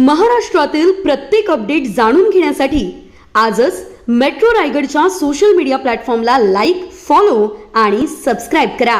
महाराष्ट्रातील प्रत्येक अपडेट जाणून घेण्यासाठी आजच मेट्रो रायगडच्या सोशल मीडिया प्लॅटफॉर्मला लाईक फॉलो आणि सबस्क्राईब करा.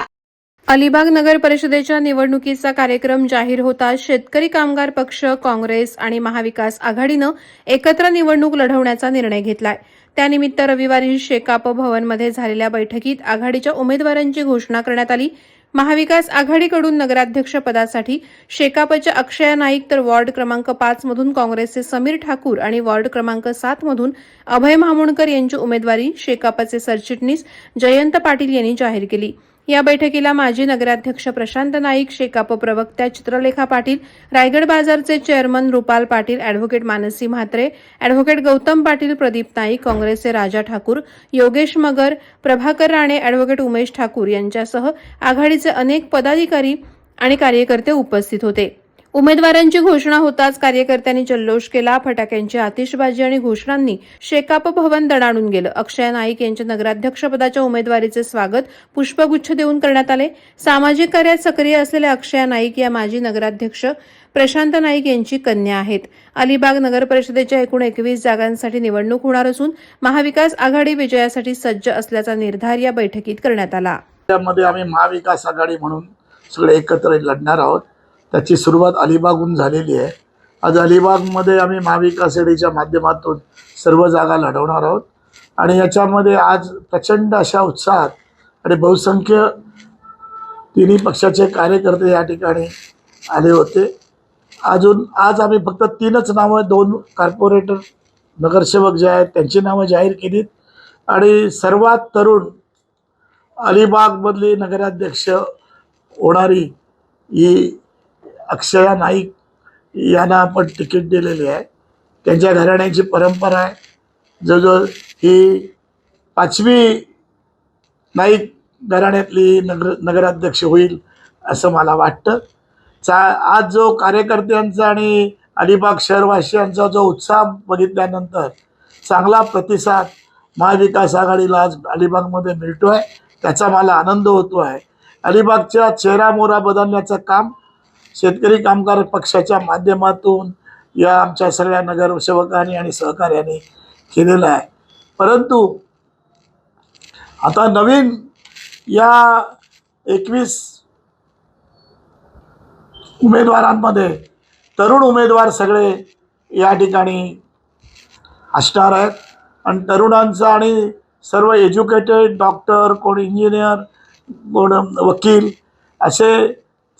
अलिबाग नगर परिषदेच्या निवडणुकीचा कार्यक्रम जाहीर होता. शेतकरी कामगार पक्ष काँग्रेस आणि महाविकास आघाडीनं एकत्र निवडणूक लढवण्याचा निर्णय घेतलाय. त्यानिमित्त रविवारी शेकाप भवनमध्ये झालेल्या बैठकीत आघाडीच्या उमेदवारांची घोषणा करण्यात आली. महाविकास आघाडीकडून नगराध्यक्ष पदासाठी शेकापच्या अक्षया नाईक तर वॉर्ड क्रमांक पाच मधून काँग्रेसचे समीर ठाकूर आणि वॉर्ड क्रमांक सात मधून अभय म्हामुणकर यांची उमेदवारी शेकापचे सरचिटणीस जयंत पाटील यांनी जाहीर केली. या बैठकीला माजी नगराध्यक्ष प्रशांत नाईक शेकाप प्रवक्त्या Chitralekha Patil Raigad बाजारचे chairman Rupal Patil advocate Mansi Mhatre advocate Gautam Patil Pradeep Naik काँग्रेसचे राजा ठाकूर योगेश मगर प्रभाकर राणे अॅडव्होकेट उमेश ठाकूर यांच्यासह आघाडीचे अनेक पदाधिकारी आणि कार्यकर्ते उपस्थित होते. उमेदवारांची घोषणा होताच कार्यकर्त्यांनी जल्लोष केला. फटाक्यांची आतिषबाजी आणि घोषणांनी शेकाप भवन दणाणून गेलं. अक्षय नाईक यांच्या नगराध्यक्षपदाच्या उमेदवारीचे स्वागत पुष्पगुच्छ देऊन करण्यात आले. सामाजिक कार्यात सक्रिय असलेल्या अक्षया नाईक या माजी नगराध्यक्ष प्रशांत नाईक यांची कन्या आहेत. अलिबाग नगर परिषदेच्या एकूण एकवीस जागांसाठी निवडणूक होणार असून महाविकास आघाडी विजयासाठी सज्ज असल्याचा निर्धार या बैठकीत करण्यात आला. त्यामध्ये आम्ही महाविकास आघाडी म्हणून सगळे एकत्र लढणार आहोत. त्याची सुरुवात अलिबागहून झालेली आहे. आज अलिबागमध्ये आम्ही महाविकास आघाडीच्या माध्यमातून सर्व जागा लढवणार आहोत. आणि याच्यामध्ये आज प्रचंड अशा उत्साहात आणि बहुसंख्य तिन्ही पक्षाचे कार्यकर्ते या ठिकाणी आले होते. अजून आज आम्ही फक्त तीनच नावं दोन कार्पोरेटर नगरसेवक जे आहेत त्यांची नावं जाहीर केलीत. आणि सर्वात तरुण अलिबागमधली नगराध्यक्ष होणारी ही अक्षया नाईक यांना आपण तिकीट दिलेली आहे. त्यांच्या घराण्याची परंपरा आहे. जवळजवळ ही पाचवी नाईक घराण्यातली नगर नगराध्यक्ष होईल असं मला वाटतं. चा आज जो कार्यकर्त्यांचा आणि अलिबाग शहरवासियांचा जो उत्साह बघितल्यानंतर चांगला प्रतिसाद महाविकास आघाडीला आज अलिबागमध्ये मिळतो आहे त्याचा मला आनंद होतो आहे अलिबागच्या चेहरा मोरा बदलण्याचं काम शेतकरी कामगार पक्षाच्या माध्यमातून या आमच्या सगळ्या नगरसेवकांनी आणि सहकार्याने केलेलं आहे. परंतु आता नवीन या एकवीस उमेदवारांमध्ये तरुण उमेदवार सगळे या ठिकाणी असणार आहेत. आणि तरुणांचं आणि सर्व एज्युकेटेड डॉक्टर कोण इंजिनियर कोण वकील असे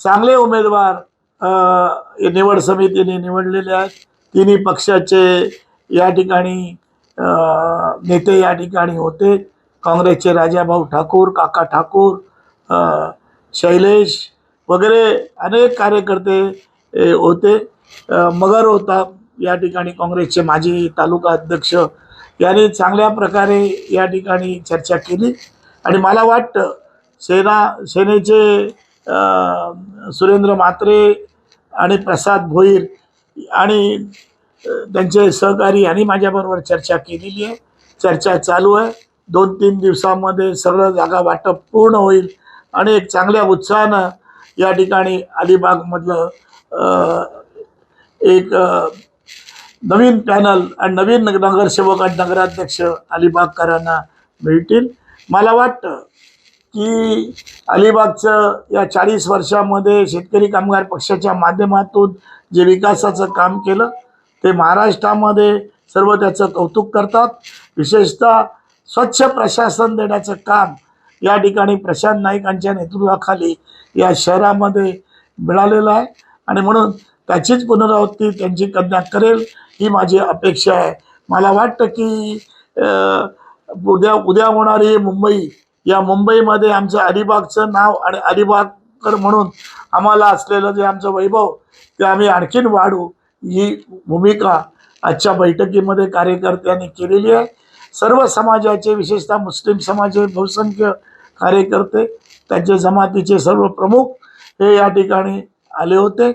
चांगले उमेदवार निवड समितीने निवडलेले आहेत. तिन्ही पक्षाचे या ठिकाणी नेते या ठिकाणी होते. काँग्रेसचे राजाभाऊ ठाकूर काका ठाकूर शैलेश वगैरे अनेक कार्यकर्ते होते. मगर होता या ठिकाणी काँग्रेसचे माजी तालुका अध्यक्ष. यांनी चांगल्या प्रकारे या ठिकाणी चर्चा केली. आणि मला वाटतं सेना सेनेचे सुरेंद्र म्हात्रे आणि प्रसाद भोईर आणि त्यांचे सहकारी यांनी माझ्याबरोबर चर्चा केलेली आहे. चर्चा चालू आहे. दोन तीन दिवसामध्ये सगळं जागा वाटप पूर्ण होईल आणि एक चांगल्या उत्साहानं या ठिकाणी अलिबागमधलं एक नवीन पॅनल आणि नवीन नग- नगरसेवक आणि नगराध्यक्ष अलिबागकरांना मिळतील. मला वाटतं की अलिबागचं या चाळीस वर्षामध्ये शेतकरी कामगार पक्षाच्या माध्यमातून जे विकासाचं काम केलं ते महाराष्ट्रामध्ये सर्व त्याचं कौतुक करतात. विशेषतः स्वच्छ प्रशासन देण्याचं काम या ठिकाणी प्रशांत नाईकांच्या नेतृत्वाखाली या शहरामध्ये मिळालेलं आहे. आणि म्हणून त्याचीच पुनरावृत्ती त्यांची कन्या करेल ही माझी अपेक्षा आहे. मला वाटतं की उद्या उद्या होणारी मुंबई या मुंबईमध्ये आमचं अलिबागचं नाव आणि अलिबागकर म्हणून आम्हाला असलेलं जे आमचं वैभव ते आम्ही आणखीन वाढू ही भूमिका आजच्या बैठकीमध्ये कार्यकर्त्यांनी केलेली आहे. सर्व समाजाचे विशेषतः मुस्लिम समाजाचे बहुसंख्य कार्यकर्ते त्यांचे जमातीचे सर्व प्रमुख हे या ठिकाणी आले होते.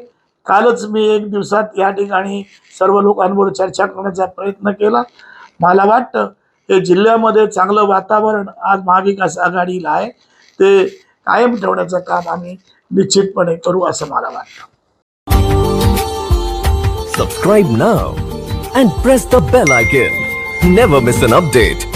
कालच मी एक दिवसात या ठिकाणी सर्व लोकांवर चर्चा करण्याचा प्रयत्न केला. मला वाटतं हे जिल्ह्यामध्ये चांगलं वातावरण आज महाविकास आघाडीला आहे ते कायम ठेवण्याचं काम आम्ही निश्चितपणे करू असं मला वाटतं Subscribe now and press the bell icon. Never miss an update.